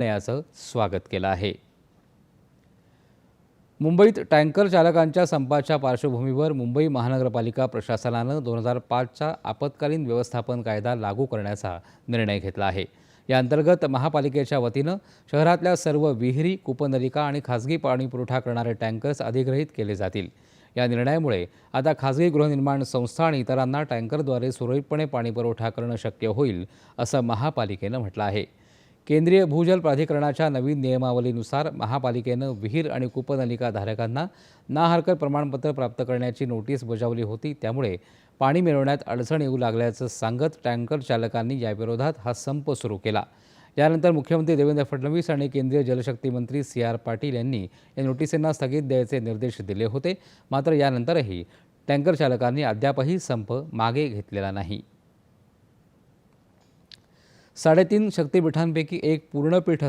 निर्णयाचं स्वागत केलं आहे. मुंबईत टँकर चालकांच्या संपाच्या पार्श्वभूमीवर मुंबई महानगरपालिका प्रशासनानं दोन हजार पाचचा आपत्कालीन व्यवस्थापन कायदा लागू करण्याचा निर्णय घेतला आहे. या अंतर्गत महापालिकेच्या वतीनं शहरातल्या सर्व विहिरी कूपनलिका आणि खाजगी पाणी पुरवठा करणारे टँकर्स अधिग्रहित केले जातील. या निर्णयामुळे आता खाजगी गृहनिर्माण संस्था आणि इतरांना टँकरद्वारे सुरळीतपणे पाणीपुरवठा करणं शक्य होईल असं महापालिकेनं म्हटलं आहे. केंद्रीय भूजल प्राधिकरणाच्या नवीन नियमावलीनुसार महापालिकेनं विहीर आणि कूपनलिका धारकांना ना हरकत प्रमाणपत्र प्राप्त करण्याची नोटीस बजावली होती. त्यामुळे पाणी मिळवण्यात अडचण येऊ लागल्याचं सांगत टँकर चालकांनी याविरोधात हा संप सुरू केला. यानंतर मुख्यमंत्री देवेंद्र फडणवीस आणि केंद्रीय जलशक्ती मंत्री सी आर पाटील यांनी या नोटिसींना स्थगित द्यायचे निर्देश दिले होते. मात्र यानंतरही टँकर चालकांनी अद्यापही संप मागे घेतलेला नाही. साडेतीन शक्तिपीठांपैकी एक पूर्णपीठ असतं.